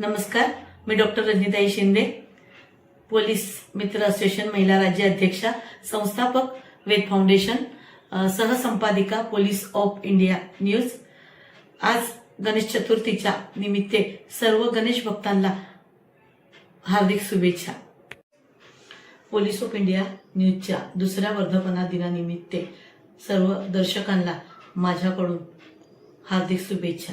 नमस्कार मी doctor Rajanitai Shinde police मित्र असोसिएशन महिला राज्य अध्यक्षा संस्थापक वेद फाउंडेशन सहसंपादिका पोलीस ऑफ इंडिया न्यूज. आज गणेश चतुर्थीच्या निमित्ते सर्व गणेश भक्तांना हार्दिक शुभेच्छा. पोलीस ऑफ इंडिया न्यूजच्या दुसऱ्या वर्धापना दिनानिमित्ते सर्व दर्शकांना माझ्याकडून हार्दिक शुभेच्छा.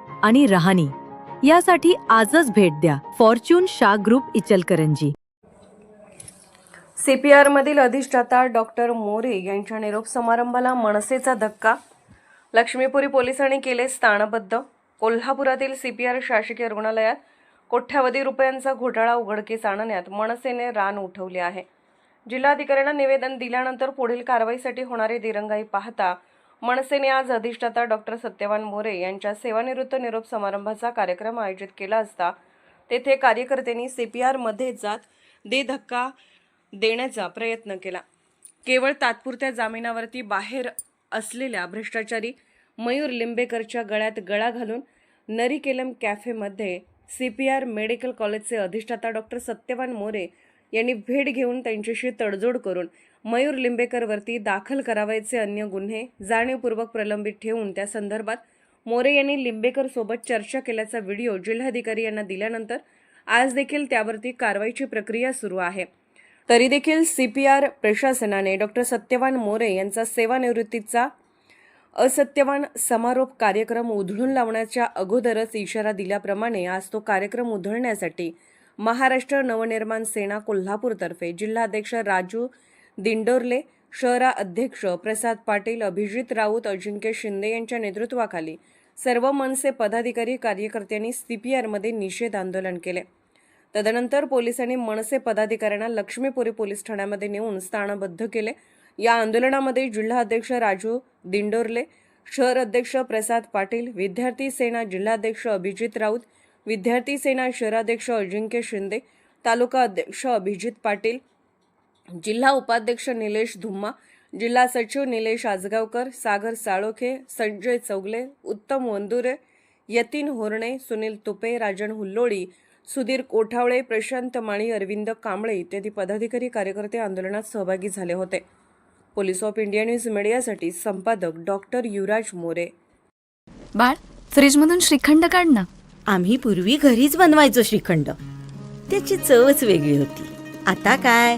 आणि रहाणी. यासाठी आजच भेट द्या. फॉर्च्यून शा ग्रुप इचलकरंजी. सीपीआरमधील अधिष्ठाता डॉक्टर मोरे यांच्या निरोप समारंभाला मनसेचा धक्का. लक्ष्मीपुरी पोलिसांनी केले स्थानबद्ध. कोल्हापुरातील सीपीआर शासकीय रुग्णालयात कोट्यावधी रुपयांचा घोटाळा उघडकीस आणण्यात मनसेने रान उठवले आहे. जिल्हाधिकाऱ्यांना निवेदन दिल्यानंतर पुढील कारवाईसाठी होणारी दिरंगाई पाहता मनसेने आज अधिष्ठाता डॉक्टर सत्यवान मोरे यांच्या सेवानिवृत्त निरोप समारंभाचा कार्यक्रम आयोजित केला असता तेथे कार्यकर्त्यांनी सी पी आरमध्ये जात दे धक्का देण्याचा प्रयत्न केला. केवळ तात्पुरत्या जामिनावरती बाहेर असलेल्या भ्रष्टाचारी मयूर लिंबेकरच्या गळ्यात गळा घालून नरिकेलम कॅफेमध्ये सी पी आर मेडिकल कॉलेजचे अधिष्ठाता डॉक्टर सत्यवान मोरे यांनी भेट घेऊन त्यांच्याशी तडजोड करून मयूर लिंबेकरवरती दाखल करावायचे अन्य गुन्हे जाणीवपूर्वक प्रलंबित ठेवून त्या संदर्भात मोरे यांनी लिंबेकरसोबत चर्चा केल्याचा व्हिडिओ जिल्हाधिकारी यांना दिल्यानंतर आज देखील त्यावरती कारवाईची प्रक्रिया सुरू आहे. तरी देखील सी पी आर प्रशासनाने डॉक्टर सत्यवान मोरे यांचा सेवानिवृत्तीचा असत्यवान समारोप कार्यक्रम उधळून लावण्याच्या अगोदरच इशारा दिल्याप्रमाणे आज तो कार्यक्रम उधळण्यासाठी महाराष्ट्र नवनिर्माण सेना कोल्हापूरतर्फे जिल्हाध्यक्ष राजू दिंडोरले शहरा अध्यक्ष प्रसाद पाटील अभिजित राऊत अजिंक्य शिंदे यांच्या नेतृत्वाखाली सर्व मनसे पदाधिकारी कार्यकर्त्यांनी सीपीआरमध्ये निषेध आंदोलन केले. तदनंतर पोलिसांनी मनसे पदाधिकाऱ्यांना लक्ष्मीपुरी पोलीस ठाण्यामध्ये नेऊन स्थानबद्ध केले. या आंदोलनामध्ये जिल्हाध्यक्ष राजू दिंडोरले शहर अध्यक्ष प्रसाद पाटील विद्यार्थी सेना जिल्हाध्यक्ष अभिजित राऊत विद्यार्थी सेना शहराध्यक्ष अजिंक्य शिंदे तालुका अध्यक्ष अभिजित पाटील जिल्हा उपाध्यक्ष निलेश धुम्मा जिल्हा सचिव निलेश आजगावकर सागर साळोखे संजय चौगले उत्तम वंदुरे यतीन होरणे सुनील तुपे राजन हुल्लोळी सुधीर कोठावळे प्रशांत माळी अरविंद कांबळे इत्यादी पदाधिकारी कार्यकर्ते आंदोलनात सहभागी झाले होते. पोलीस ऑफ इंडिया न्यूज मीडियासाठी संपादक डॉक्टर युवराज मोरे. बाळ फ्रीजमधून श्रीखंड काढ ना. आम्ही पूर्वी घरीच बनवायचो श्रीखंड. त्याची चवच वेगळी होती. आता काय?